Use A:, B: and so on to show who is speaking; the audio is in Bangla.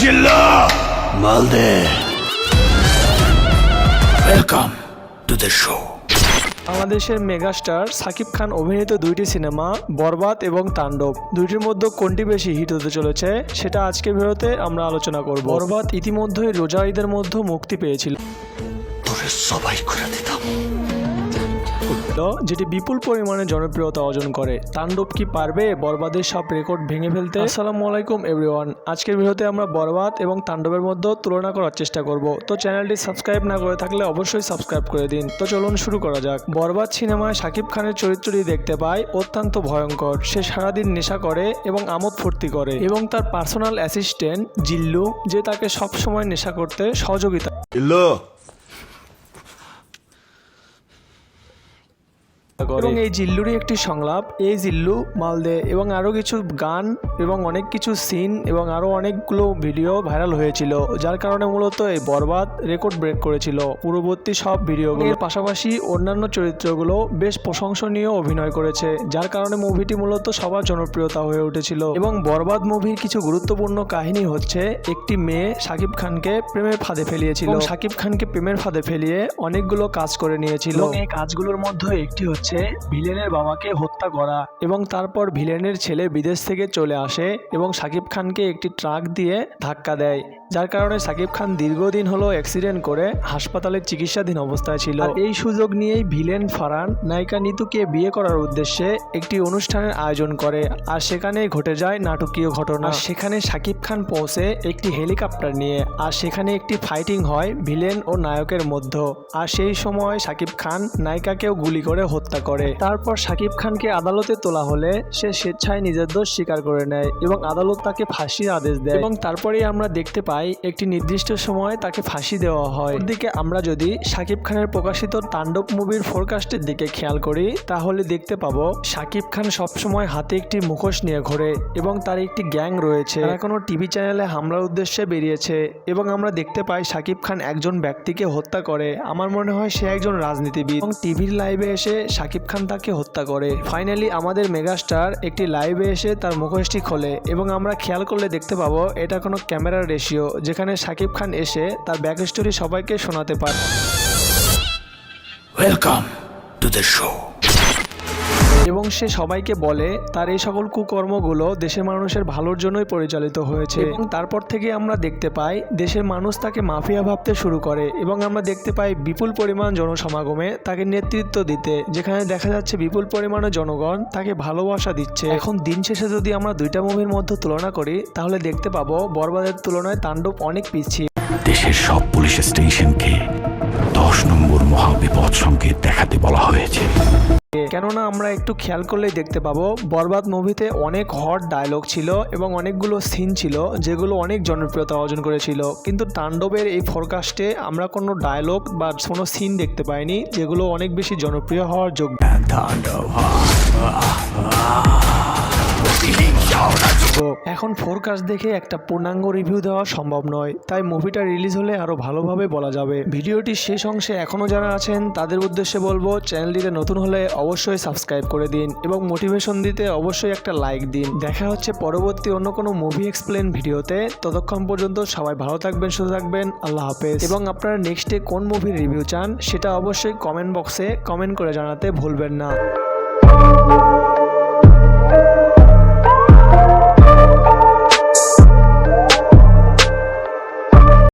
A: জিল্লু মালদে ওয়েলকাম টু দ্য শো
B: বাংলাদেশের মেগাস্টার সাকিব খান অভিনীত দুইটি সিনেমা বরবাদ এবং তাণ্ডব। দুইটির মধ্যে কোনটি বেশি হিট হতে চলেছে সেটা আজকে ভিডিওতে আমরা আলোচনা করব। বরবাদ ইতিমধ্যেই রোজা ঈদের মধ্যে মুক্তি পেয়েছিল।
A: তোরে সবাই করে দিতাম।
B: যেটি বিপুল পরিমাণে জনপ্রিয়তা অর্জন করে। তাণ্ডব কি পারবে? বরবাদের সব রেকর্ড ভেঙে ফেলতে। আসসালামু আলাইকুম, এভরিওয়ান। আজকের ভিডিওতে আমরা বরবাদ এবং তাণ্ডবের মধ্যে তুলনা করার চেষ্টা করব। তো চ্যানেলটি সাবস্ক্রাইব না করে থাকলে অবশ্যই সাবস্ক্রাইব করে দিন। তো চলুন শুরু করা যাক। বরবাদ সিনেমায় শাকিব খানের চরিত্রটি দেখতে পাই অত্যন্ত ভয়ঙ্কর। সে সারাদিন নেশা করে এবং আমোদ ফুর্তি করে এবং তার পার্সোনাল অ্যাসিস্ট্যান্ট জিল্লু, যে তাকে সব সময় নেশা করতে সহযোগিতা
A: জিল্লু
B: করে। এবং এই জিল্লুরই একটি সংলাপ। এই জিল্লু মালদে এবং আরও কিছু গান এবং অনেক কিছু সিন এবং আরও অনেকগুলো ভিডিও ভাইরাল হয়েছিল যার কারণে মূলত এই বরবাদ রেকর্ড ব্রেক করেছিল। পূর্ববর্তী সব ভিডিওগুলো এর পাশাপাশি অন্যান্য চরিত্রগুলো বেশ প্রশংসনীয় অভিনয় করেছে যার কারণে মুভিটি মূলত সবার জনপ্রিয়তা হয়ে উঠেছিল। এবং বরবাদ মুভির কিছু গুরুত্বপূর্ণ কাহিনী হচ্ছে একটি মেয়ে শাকিব খানকে প্রেমের ফাঁদে ফেলিয়েছিল। শাকিব খানকে প্রেমের ফাঁদে ফেলিয়ে অনেকগুলো কাজ করে নিয়েছিল। এই কাজগুলোর মধ্যে একটি হচ্ছে ভিলেনের বাবাকে হত্যা করা এবং তারপর ভিলেনের ছেলে বিদেশ থেকে চলে আসে এবং শাকিব খানকে একটি ট্রাক দিয়ে ধাক্কা দেয় যার কারণে শাকিব খান দীর্ঘদিন হলো অ্যাক্সিডেন্ট করে হাসপাতালে চিকিৎসাধীন অবস্থায় ছিল। এই সুযোগ নিয়েই ভিলেন ফারান নায়িকা নিতুকে বিয়ে করার উদ্দেশ্যে একটি অনুষ্ঠানের আয়োজন করে। আর সেখানে ঘটে যায় নাটকীয় ঘটনা। সেখানে শাকিব খান পৌঁছে একটি হেলিকপ্টার নিয়ে আর সেখানে একটি ফাইটিং হয় ভিলেন ও নায়কের মধ্যে। আর সেই সময় শাকিব খান নায়িকাকেও গুলি করে হত্যা করে। তারপর শাকিব খানকে আদালতে তোলা হলে সে স্বেচ্ছায় নিজের দোষ স্বীকার করে নেয় এবং আদালত তাকে ফাঁসির আদেশ দেয়। এবং তারপরেই আমরা দেখতে পাই একটি নির্দিষ্ট সময় তাকে ফাঁসি দেওয়া হয়। দিকে আমরা যদি শাকিব খানের প্রকাশিত তাণ্ডব মুভির ফোরকাস্টের দিকে খেয়াল করি, তাহলে দেখতে পাবো শাকিব খান সবসময় হাতে একটি মুখোশ নিয়ে ঘোরে এবং তার একটি গ্যাং রয়েছে। তারা কোনো টিভি চ্যানেলে হামলার উদ্দেশ্যে বেরিয়েছে এবং আমরা দেখতে পাই সাকিব খান একজন ব্যক্তিকে হত্যা করে। আমার মনে হয় সে একজন রাজনীতিবিদ। এবং টিভির লাইভে এসে শাকিব খান তাকে হত্যা করে। ফাইনালি আমাদের মেগাস্টার একটি লাইভে এসে তার মুখোশটি খোলে এবং আমরা খেয়াল করলে দেখতে পাবো এটা কোনো ক্যামেরার রেশিও যেখানে শাকিব খান এসে তার ব্যাক স্টোরি সবাইকে শোনাতে পারে।
A: ওয়েলকাম টু দ্য শো
B: এবং সে সবাইকে বলে, তার এই সকল কুকর্মগুলো দেশের মানুষের ভালোর জন্যই পরিচালিত হয়েছে এবং তারপর থেকে আমরা দেখতে পাই, দেশের মানুষ তাকে মাফিয়া ভাবতে শুরু করে এবং আমরা দেখতে পাই বিপুল পরিমাণ জনসমাগমে তাকে নেতৃত্ব দিতে, যেখানে দেখা যাচ্ছে বিপুল পরিমাণে জনগণ তাকে ভালোবাসা দিচ্ছে। এখন দিন শেষে যদি আমরা দুইটা মুভির মধ্যে তুলনা করি, তাহলে দেখতে পাবো বরবাদের তুলনায় তাণ্ডব অনেক পিছিয়ে।
A: দেশের সব পুলিশ স্টেশনকে দশ নম্বর মহাবিপদ সংকেত দেখাতে বলা হয়েছে।
B: কেননা আমরা একটু খেয়াল করলেই দেখতে পাবো বরবাদ মুভিতে অনেক হট ডায়লগ ছিল এবং অনেকগুলো সিন ছিল যেগুলো অনেক জনপ্রিয়তা অর্জন করেছিল। কিন্তু তাণ্ডবের এই ফরকাস্টে আমরা কোনো ডায়লগ বা কোনো সিন দেখতে পাইনি যেগুলো অনেক বেশি জনপ্রিয় হওয়ার যোগ্য। তো এখন ফোরকাস্ট দেখে একটা পূর্ণাঙ্গ রিভিউ দেওয়া সম্ভব নয়, তাই মুভিটা রিলিজ হলে আরও ভালোভাবে বলা যাবে। ভিডিওটির শেষ অংশে এখনও যারা আছেন, তাদের উদ্দেশ্যে বলব চ্যানেলটিতে নতুন হলে অবশ্যই সাবস্ক্রাইব করে দিন এবং মোটিভেশন দিতে অবশ্যই একটা লাইক দিন। দেখা হচ্ছে পরবর্তী অন্য কোনো মুভি এক্সপ্লেন ভিডিওতে। ততক্ষণ পর্যন্ত সবাই ভালো থাকবেন, সুস্থ থাকবেন, আল্লাহ হাফেজ। এবং আপনারা নেক্সটে কোন মুভির রিভিউ চান, সেটা অবশ্যই কমেন্ট বক্সে কমেন্ট করে জানাতে ভুলবেন না।